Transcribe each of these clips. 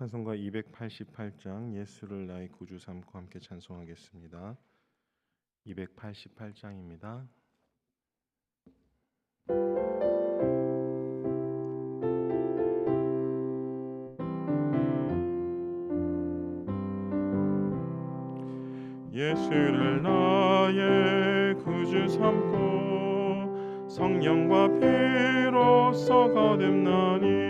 찬송가 288장 예수를 나의 구주 삼고 함께 찬송하겠습니다. 288장입니다. 예수를 나의 구주 삼고 성령과 피로써 거듭나니 이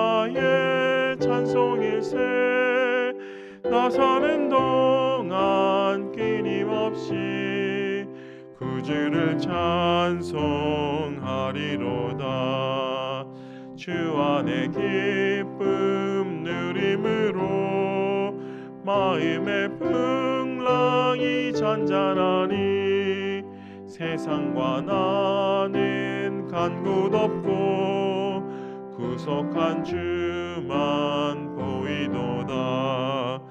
사는 동안 끊임없이 구주를 찬송하리로다. 주 안에 기쁨 누림으로 마음의 풍랑이 잔잔하니 세상과 나는 간곳 없고 구속한 주만 보이도다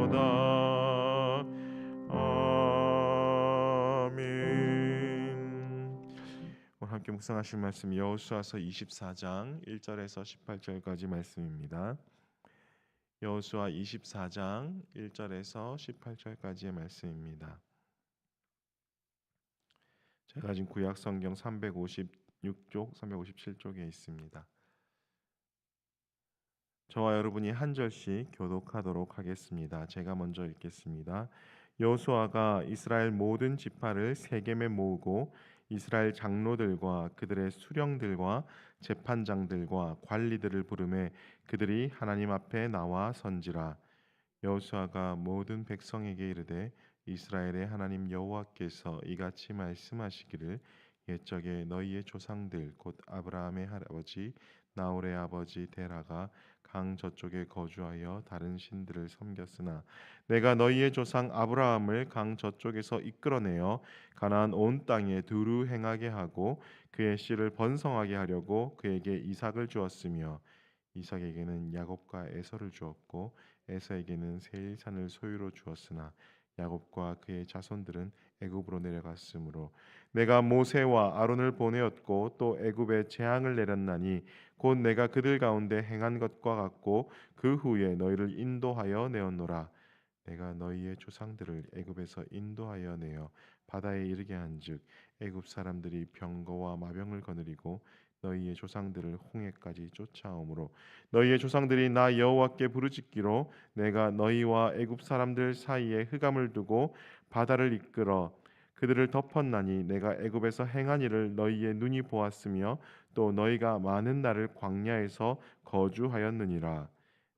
함께 묵상하실 말씀 여호수아서 24장 1절에서 18절까지 말씀입니다. 여호수아 24장 1절에서 18절까지의 말씀입니다. 제가 지금 구약 성경 356쪽, 357쪽에 있습니다. 저와 여러분이 한 절씩 교독하도록 하겠습니다. 제가 먼저 읽겠습니다. 여호수아가 이스라엘 모든 지파를 세겜에 모으고 이스라엘 장로들과 그들의 수령들과 재판장들과 관리들을 부르매 그들이 하나님 앞에 나와 선지라. 여호수아가 모든 백성에게 이르되 이스라엘의 하나님 여호와께서 이같이 말씀하시기를 옛적에 너희의 조상들 곧 아브라함의 할아버지 나홀의 아버지 데라가 강 저쪽에 거주하여 다른 신들을 섬겼으나 내가 너희의 조상 아브라함을 강 저쪽에서 이끌어내어 가나안 온 땅에 두루 행하게 하고 그의 씨를 번성하게 하려고 그에게 이삭을 주었으며 이삭에게는 야곱과 에서를 주었고 에서에게는 세일산을 소유로 주었으나 야곱과 그의 자손들은 애굽으로 내려갔으므로 내가 모세와 아론을 보내었고 또 애굽에 재앙을 내렸나니 곧 내가 그들 가운데 행한 것과 같고 그 후에 너희를 인도하여 내었노라. 내가 너희의 조상들을 애굽에서 인도하여 내어 바다에 이르게 한즉 애굽 사람들이 병거와 마병을 거느리고 너희의 조상들을 홍해까지 쫓아오므로 너희의 조상들이 나 여호와께 부르짖기로 내가 너희와 애굽 사람들 사이에 흑암을 두고 바다를 이끌어 그들을 덮었나니 내가 애굽에서 행한 일을 너희의 눈이 보았으며 또 너희가 많은 날을 광야에서 거주하였느니라.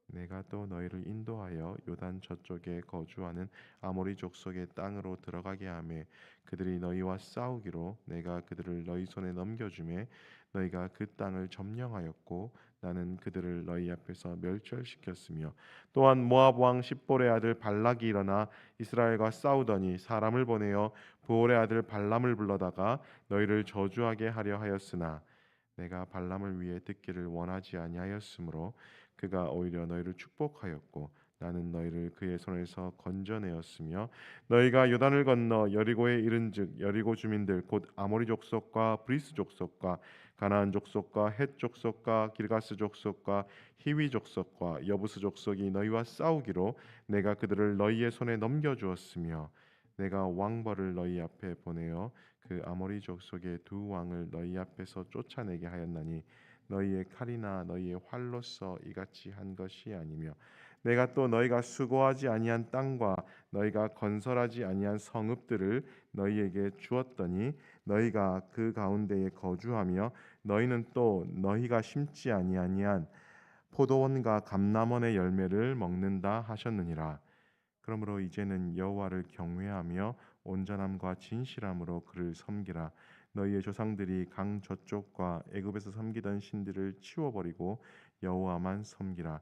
내가 또 너희를 인도하여 요단 저쪽에 거주하는 아모리 족속의 땅으로 들어가게 하매 그들이 너희와 싸우기로 내가 그들을 너희 손에 넘겨주매 너희가 그 땅을 점령하였고 나는 그들을 너희 앞에서 멸절시켰으며 또한 모압 왕 십볼의 아들 발락이 일어나 이스라엘과 싸우더니 사람을 보내어 부올의 아들 발람을 불러다가 너희를 저주하게 하려 하였으나 내가 발람을 위해 듣기를 원하지 아니하였으므로 그가 오히려 너희를 축복하였고 나는 너희를 그의 손에서 건져내었으며 너희가 요단을 건너 여리고에 이른즉 여리고 주민들 곧 아모리 족속과 브리스 족속과 가나안 족속과 헷 족속과 길가스 족속과 히위 족속과 여부스 족속이 너희와 싸우기로 내가 그들을 너희의 손에 넘겨 주었으며 내가 왕벌을 너희 앞에 보내어 그 아모리 족속의 두 왕을 너희 앞에서 쫓아내게 하였나니 너희의 칼이나 너희의 활로서 이같이 한 것이 아니며 내가 또 너희가 수고하지 아니한 땅과 너희가 건설하지 아니한 성읍들을 너희에게 주었더니 너희가 그 가운데에 거주하며 너희는 또 너희가 심지 아니하니한 포도원과 감람원의 열매를 먹는다 하셨느니라. 그러므로 이제는 여호와를 경외하며 온전함과 진실함으로 그를 섬기라. 너희의 조상들이 강 저쪽과 애굽에서 섬기던 신들을 치워버리고 여호와만 섬기라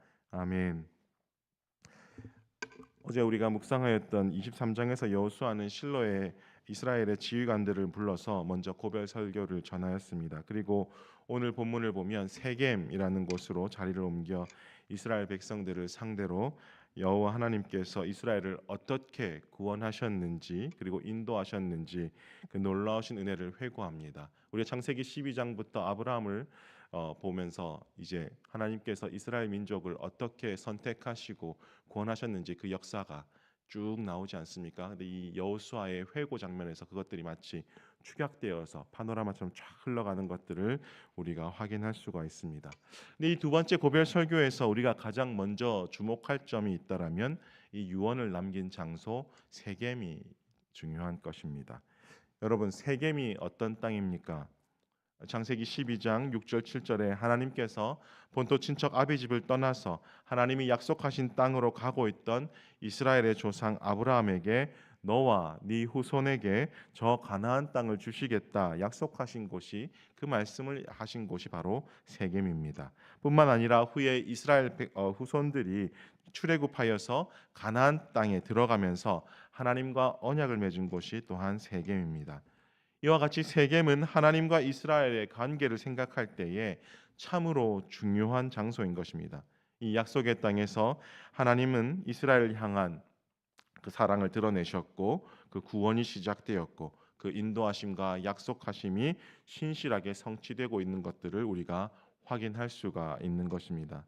아멘. 어제 우리가 묵상하였던 23장에서 여호수아는 실로의 이스라엘의 지휘관들을 불러서 먼저 고별 설교를 전하였습니다. 그리고 오늘 본문을 보면 세겜이라는 곳으로 자리를 옮겨 이스라엘 백성들을 상대로 여호와 하나님께서 이스라엘을 어떻게 구원하셨는지 그리고 인도하셨는지 그 놀라우신 은혜를 회고합니다. 우리 창세기 12장부터 아브라함을 어, 보면서 이제 하나님께서 이스라엘 민족을 어떻게 선택하시고 구원하셨는지 그 역사가 쭉 나오지 않습니까? 근데 이 여호수아의 회고 장면에서 그것들이 마치 축약되어서 파노라마처럼 쫙 흘러가는 것들을 우리가 확인할 수가 있습니다. 근데 이 두 번째 고별 설교에서 우리가 가장 먼저 주목할 점이 있다라면 이 유언을 남긴 장소 세겜이 중요한 것입니다. 여러분 세겜이 어떤 땅입니까? 창세기 12장 6절 7절에 하나님께서 본토 친척 아비 집을 떠나서 하나님이 약속하신 땅으로 가고 있던 이스라엘의 조상 아브라함에게 너와 네 후손에게 저 가나안 땅을 주시겠다 약속하신 곳이 그 말씀을 하신 곳이 바로 세겜입니다. 뿐만 아니라 후에 이스라엘 어, 후손들이 출애굽하여서 가나안 땅에 들어가면서 하나님과 언약을 맺은 곳이 또한 세겜입니다. 이와 같이 세겜은 하나님과 이스라엘의 관계를 생각할 때에 참으로 중요한 장소인 것입니다. 이 약속의 땅에서 하나님은 이스라엘을 향한 그 사랑을 드러내셨고 그 구원이 시작되었고 그 인도하심과 약속하심이 신실하게 성취되고 있는 것들을 우리가 확인할 수가 있는 것입니다.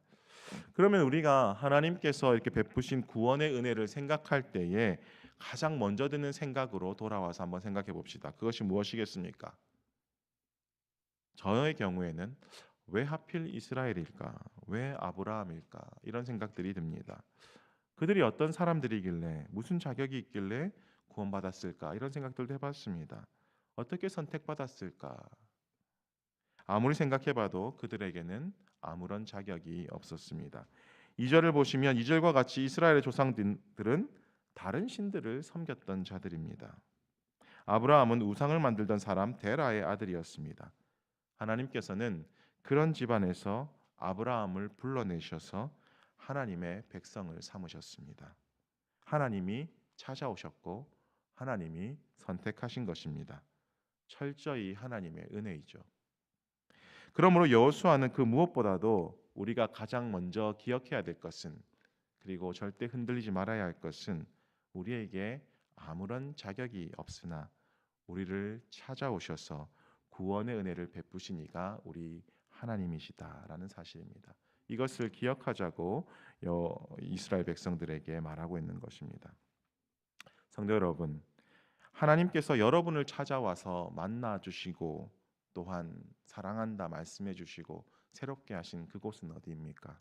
그러면 우리가 하나님께서 이렇게 베푸신 구원의 은혜를 생각할 때에 가장 먼저 드는 생각으로 돌아와서 한번 생각해 봅시다. 그것이 무엇이겠습니까? 저의 경우에는 왜 하필 이스라엘일까? 왜 아브라함일까? 이런 생각들이 듭니다. 그들이 어떤 사람들이길래 무슨 자격이 있길래 구원받았을까? 이런 생각들도 해봤습니다. 어떻게 선택받았을까? 아무리 생각해봐도 그들에게는 아무런 자격이 없었습니다. 2절을 보시면 2절과 같이 이스라엘의 조상들은 다른 신들을 섬겼던 자들입니다. 아브라함은 우상을 만들던 사람 데라의 아들이었습니다. 하나님께서는 그런 집안에서 아브라함을 불러내셔서 하나님의 백성을 삼으셨습니다. 하나님이 찾아오셨고 하나님이 선택하신 것입니다. 철저히 하나님의 은혜이죠. 그러므로 여호수아는 그 무엇보다도 우리가 가장 먼저 기억해야 될 것은 그리고 절대 흔들리지 말아야 할 것은 우리에게 아무런 자격이 없으나 우리를 찾아오셔서 구원의 은혜를 베푸신 이가 우리 하나님이시다라는 사실입니다. 이것을 기억하자고 이스라엘 백성들에게 말하고 있는 것입니다. 성도 여러분, 하나님께서 여러분을 찾아와서 만나 주시고 또한 사랑한다 말씀해 주시고 새롭게 하신 그곳은 어디입니까?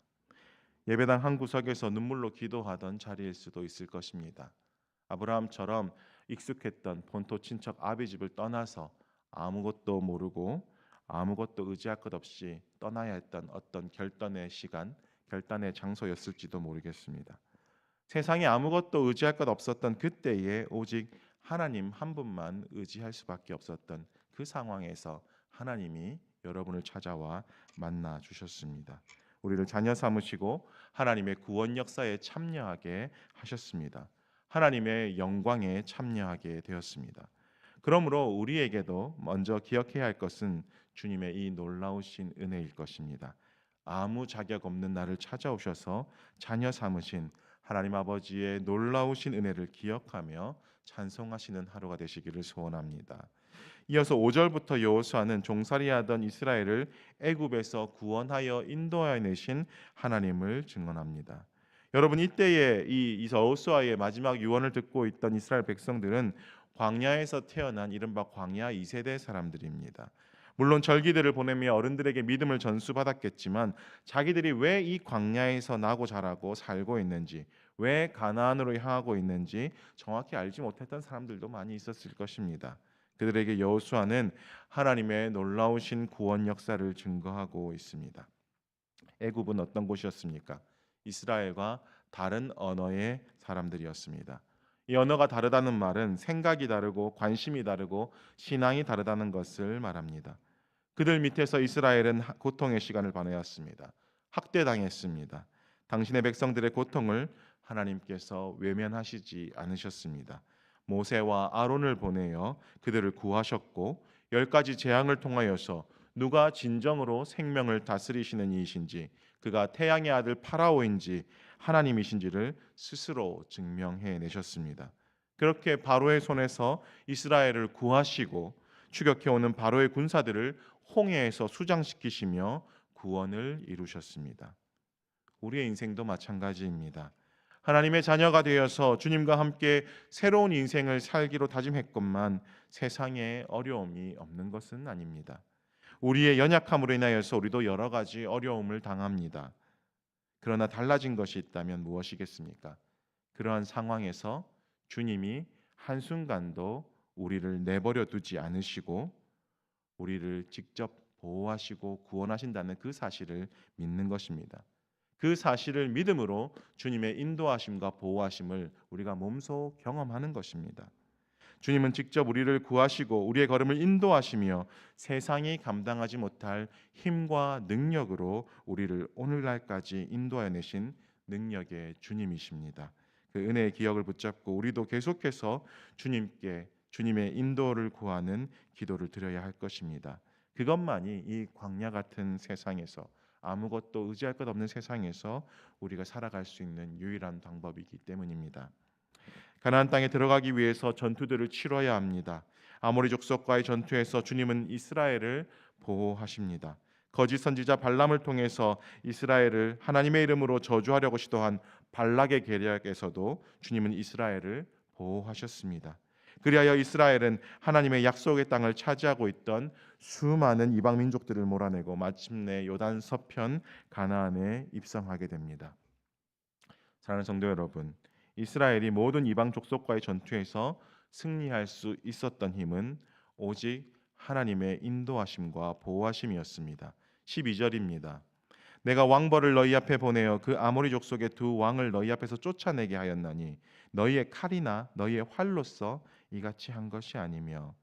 예배당 한 구석에서 눈물로 기도하던 자리일 수도 있을 것입니다. 아브라함처럼 익숙했던 본토 친척 아비 집을 떠나서 아무것도 모르고 아무것도 의지할 것 없이 떠나야 했던 어떤 결단의 시간, 결단의 장소였을지도 모르겠습니다. 세상에 아무것도 의지할 것 없었던 그때에 오직 하나님 한 분만 의지할 수밖에 없었던 그 상황에서 하나님이 여러분을 찾아와 만나 주셨습니다. 우리를 자녀 삼으시고 하나님의 구원 역사에 참여하게 하셨습니다. 하나님의 영광에 참여하게 되었습니다. 그러므로 우리에게도 먼저 기억해야 할 것은 주님의 이 놀라우신 은혜일 것입니다. 아무 자격 없는 나를 찾아오셔서 자녀 삼으신 하나님 아버지의 놀라우신 은혜를 기억하며 찬송하시는 하루가 되시기를 소원합니다. 이어서 5절부터 여호수아는 종살이하던 이스라엘을 애굽에서 구원하여 인도하여 내신 하나님을 증언합니다. 여러분 이때에 이 여호수아의 마지막 유언을 듣고 있던 이스라엘 백성들은 광야에서 태어난 이른바 광야 2세대 사람들입니다. 물론 절기들을 보내며 어른들에게 믿음을 전수받았겠지만 자기들이 왜 이 광야에서 나고 자라고 살고 있는지 왜 가나안으로 향하고 있는지 정확히 알지 못했던 사람들도 많이 있었을 것입니다. 그들에게 여호수아는 하나님의 놀라우신 구원 역사를 증거하고 있습니다. 애굽은 어떤 곳이었습니까? 이스라엘과 다른 언어의 사람들이었습니다. 이 언어가 다르다는 말은 생각이 다르고 관심이 다르고 신앙이 다르다는 것을 말합니다. 그들 밑에서 이스라엘은 고통의 시간을 보내었습니다. 학대당했습니다. 당신의 백성들의 고통을 하나님께서 외면하시지 않으셨습니다. 모세와 아론을 보내어 그들을 구하셨고 열 가지 재앙을 통하여서 누가 진정으로 생명을 다스리시는 이이신지 그가 태양의 아들 파라오인지 하나님이신지를 스스로 증명해 내셨습니다. 그렇게 바로의 손에서 이스라엘을 구하시고 추격해 오는 바로의 군사들을 홍해에서 수장시키시며 구원을 이루셨습니다. 우리의 인생도 마찬가지입니다. 하나님의 자녀가 되어서 주님과 함께 새로운 인생을 살기로 다짐했건만 세상에 어려움이 없는 것은 아닙니다. 우리의 연약함으로 인하여서 우리도 여러 가지 어려움을 당합니다. 그러나 달라진 것이 있다면 무엇이겠습니까? 그러한 상황에서 주님이 한순간도 우리를 내버려 두지 않으시고 우리를 직접 보호하시고 구원하신다는 그 사실을 믿는 것입니다. 그 사실을 믿음으로 주님의 인도하심과 보호하심을 우리가 몸소 경험하는 것입니다. 주님은 직접 우리를 구하시고 우리의 걸음을 인도하시며 세상이 감당하지 못할 힘과 능력으로 우리를 오늘날까지 인도해 내신 능력의 주님이십니다. 그 은혜의 기억을 붙잡고 우리도 계속해서 주님께 주님의 인도를 구하는 기도를 드려야 할 것입니다. 그것만이 이 광야 같은 세상에서 아무것도 의지할 것 없는 세상에서 우리가 살아갈 수 있는 유일한 방법이기 때문입니다. 가나안 땅에 들어가기 위해서 전투들을 치러야 합니다. 아모리 족속과의 전투에서 주님은 이스라엘을 보호하십니다. 거짓 선지자 발람을 통해서 이스라엘을 하나님의 이름으로 저주하려고 시도한 발락의 계략에서도 주님은 이스라엘을 보호하셨습니다. 그리하여 이스라엘은 하나님의 약속의 땅을 차지하고 있던 수많은 이방 민족들을 몰아내고 마침내 요단 서편 가나안에 입성하게 됩니다. 사랑하는 성도 여러분, 이스라엘이 모든 이방 족속과의 전투에서 승리할 수 있었던 힘은 오직 하나님의 인도하심과 보호하심이었습니다. 12절입니다. 내가 왕벌을 너희 앞에 보내어 그 아모리 족속의 두 왕을 너희 앞에서 쫓아내게 하였나니 너희의 칼이나 너희의 활로서 이같이 한 것이 아니며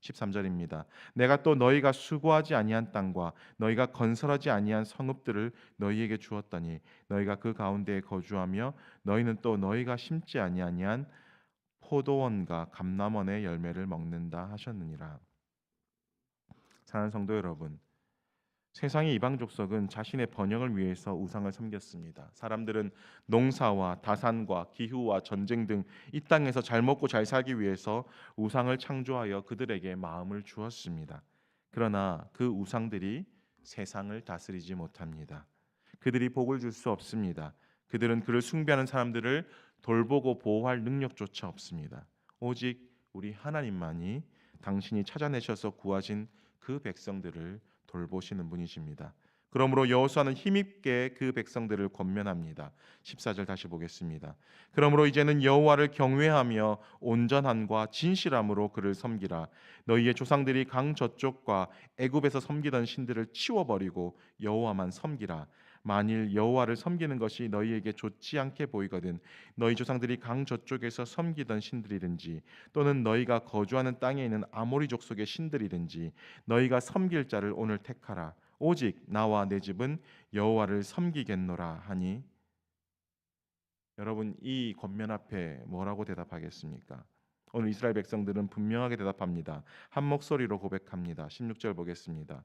13절입니다. 내가 또 너희가 수고하지 아니한 땅과 너희가 건설하지 아니한 성읍들을 너희에게 주었더니 너희가 그 가운데에 거주하며 너희는 또 너희가 심지 아니한 포도원과 감람원의 열매를 먹는다 하셨느니라. 사랑하는 성도 여러분, 세상의 이방 족속은 자신의 번영을 위해서 우상을 섬겼습니다. 사람들은 농사와 다산과 기후와 전쟁 등 이 땅에서 잘 먹고 잘 살기 위해서 우상을 창조하여 그들에게 마음을 주었습니다. 그러나 그 우상들이 세상을 다스리지 못합니다. 그들이 복을 줄 수 없습니다. 그들은 그를 숭배하는 사람들을 돌보고 보호할 능력조차 없습니다. 오직 우리 하나님만이 당신이 찾아내셔서 구하신 그 백성들을 돌보시는 분이십니다. 그러므로 여호수아는 힘있게 그 백성들을 권면합니다. 14절 다시 보겠습니다. 그러므로 이제는 여호와를 경외하며 온전함과 진실함으로 그를 섬기라. 너희의 조상들이 강 저쪽과 애굽에서 섬기던 신들을 치워버리고 여호와만 섬기라. 만일 여호와를 섬기는 것이 너희에게 좋지 않게 보이거든 너희 조상들이 강 저쪽에서 섬기던 신들이든지 또는 너희가 거주하는 땅에 있는 아모리 족속의 신들이든지 너희가 섬길 자를 오늘 택하라 오직 나와 내 집은 여호와를 섬기겠노라 하니 여러분 이 권면 앞에 뭐라고 대답하겠습니까? 오늘 이스라엘 백성들은 분명하게 대답합니다. 한 목소리로 고백합니다. 16절 보겠습니다.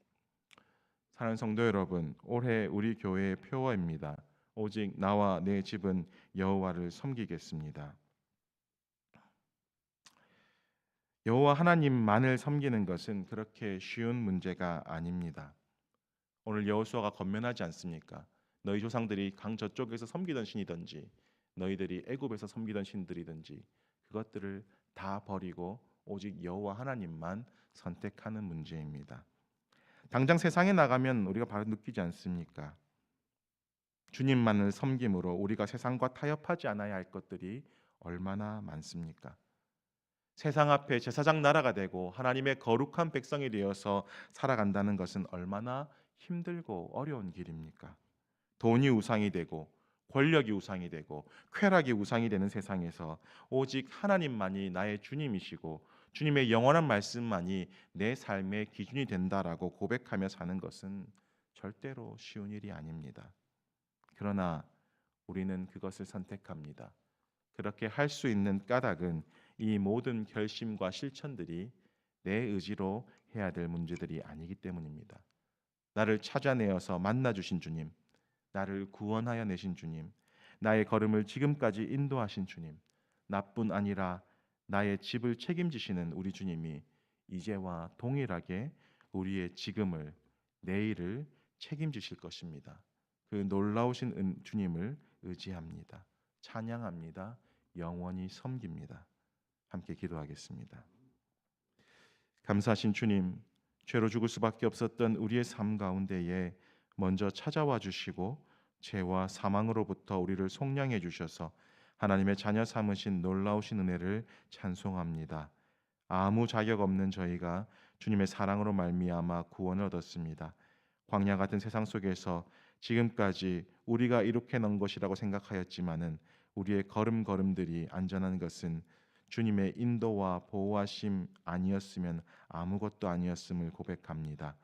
사랑하는 성도 여러분, 올해 우리 교회의 표어입니다. 오직 나와 내 집은 여호와를 섬기겠습니다. 여호와 하나님만을 섬기는 것은 그렇게 쉬운 문제가 아닙니다. 오늘 여호수아가 건면하지 않습니까? 너희 조상들이 강 저쪽에서 섬기던 신이든지 너희들이 애굽에서 섬기던 신들이든지 그것들을 다 버리고 오직 여호와 하나님만 선택하는 문제입니다. 당장 세상에 나가면 우리가 바로 느끼지 않습니까? 주님만을 섬김으로 우리가 세상과 타협하지 않아야 할 것들이 얼마나 많습니까? 세상 앞에 제사장 나라가 되고 하나님의 거룩한 백성이 되어서 살아간다는 것은 얼마나 힘들고 어려운 길입니까? 돈이 우상이 되고 권력이 우상이 되고 쾌락이 우상이 되는 세상에서 오직 하나님만이 나의 주님이시고 주님의 영원한 말씀만이 내 삶의 기준이 된다라고 고백하며 사는 것은 절대로 쉬운 일이 아닙니다. 그러나 우리는 그것을 선택합니다. 그렇게 할 수 있는 까닭은 이 모든 결심과 실천들이 내 의지로 해야 될 문제들이 아니기 때문입니다. 나를 찾아내어서 만나 주신 주님, 나를 구원하여 내신 주님, 나의 걸음을 지금까지 인도하신 주님, 나뿐 아니라 나의 집을 책임지시는 우리 주님이 이제와 동일하게 우리의 지금을 내일을 책임지실 것입니다. 그 놀라우신 은, 주님을 의지합니다. 찬양합니다. 영원히 섬깁니다. 함께 기도하겠습니다. 감사하신 주님, 죄로 죽을 수밖에 없었던 우리의 삶 가운데에 먼저 찾아와 주시고 죄와 사망으로부터 우리를 속량해 주셔서 하나님의 자녀 삼으신 놀라우신 은혜를 찬송합니다. 아무 자격 없는 저희가 주님의 사랑으로 말미암아 구원을 얻었습니다. 광야 같은 세상 속에서 지금까지 우리가 이렇게 넣은 것이라고 생각하였지만은 우리의 걸음걸음들이 안전한 것은 주님의 인도와 보호하심 아니었으면 아무것도 아니었음을 고백합니다.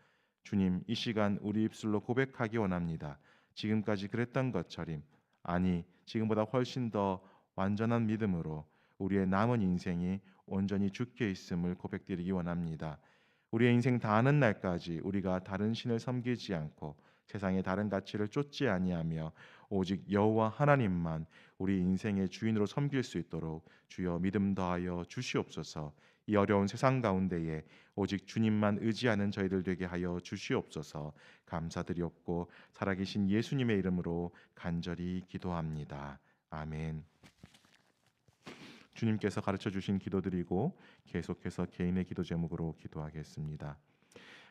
주님, 이 시간 우리 입술로 고백하기 원합니다. 지금까지 그랬던 것처럼 아니 지금보다 훨씬 더 완전한 믿음으로 우리의 남은 인생이 온전히 죽게 있음을 고백드리기 원합니다. 우리의 인생 다하는 날까지 우리가 다른 신을 섬기지 않고 세상의 다른 가치를 쫓지 아니하며 오직 여호와 하나님만 우리 인생의 주인으로 섬길 수 있도록 주여 믿음 더하여 주시옵소서. 이 어려운 세상 가운데에 오직 주님만 의지하는 저희들 되게 하여 주시옵소서. 감사드리옵고 살아계신 예수님의 이름으로 간절히 기도합니다. 아멘. 주님께서 가르쳐 주신 기도드리고 계속해서 개인의 기도 제목으로 기도하겠습니다.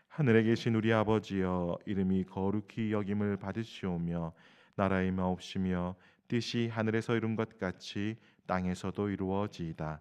하늘에 계신 우리 아버지여 이름이 거룩히 여김을 받으시오며 나라의 마옵시며 뜻이 하늘에서 이룬 것 같이 땅에서도 이루어지이다.